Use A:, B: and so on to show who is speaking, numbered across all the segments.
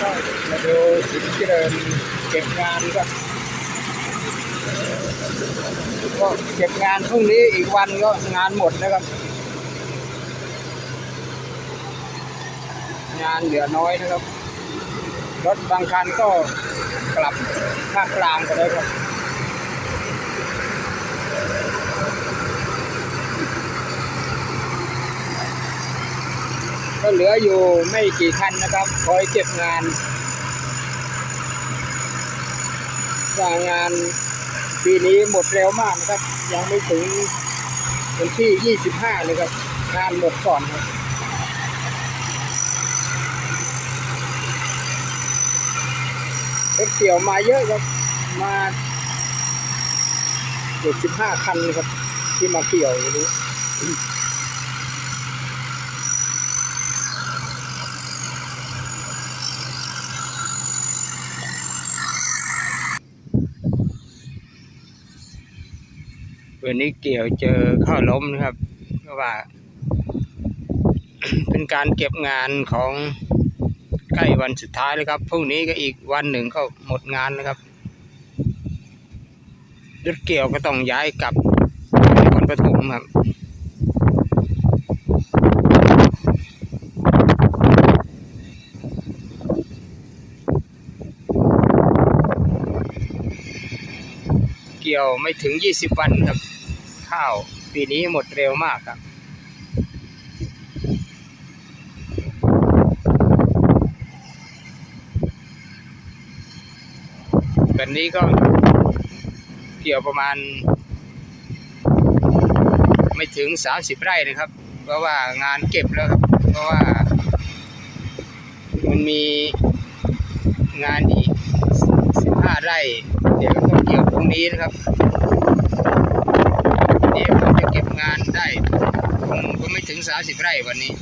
A: ก็มาดูสินเจริญเก็บงานก็ก็เก็บงานพรุ่งนี้อีกวันก็งานหมดนะครับ งานเหลือน้อยนะครับ รถบางคันก็กลับภาคกลางกันเลยครับ ก็เหลืออยู่ไม่กี่คันนะครับ คอยเก็บงานจากงานปีนี้หมดเร็วมากนะครับ ยังไม่ถึงวันที่ 25 เลยครับ งานหมดก่อนครับรถเกี่ยวมาเยอะครับ มาเจ็ดสิบห้าคันครับ ที่มาเกี่ยวอยู่นี้ วันนี้เกี่ยวเจอข้าวล้มนะครับเพราะว่า เป็นการเก็บงานของใกล้วันสุดท้ายแล้วครับพรุ่งนี้ก็อีกวันหนึ่งก็หมดงานนะครับรถเกี่ยวก็ต้องย้ายกลับนครปฐมครับเกี่ยวไม่ถึง 20 วันครับ ข้าว ปีนี้หมดเร็วมากครับแบบนี้ก็เกี่ยวประมาณ ไม่ถึง30ไร่นะครับ เพราะว่างานเก็บแล้วครับ เพราะว่า มันมีงานอีก15ไร่ เดี๋ยวต้องเกี่ยวพรุ่งนี้นะครับ งานได้ก็ไม่ถึง30ไร่วันนี้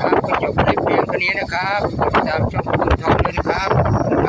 A: ครับก็จบในเพียงเท่านี้นะครับติดตามชม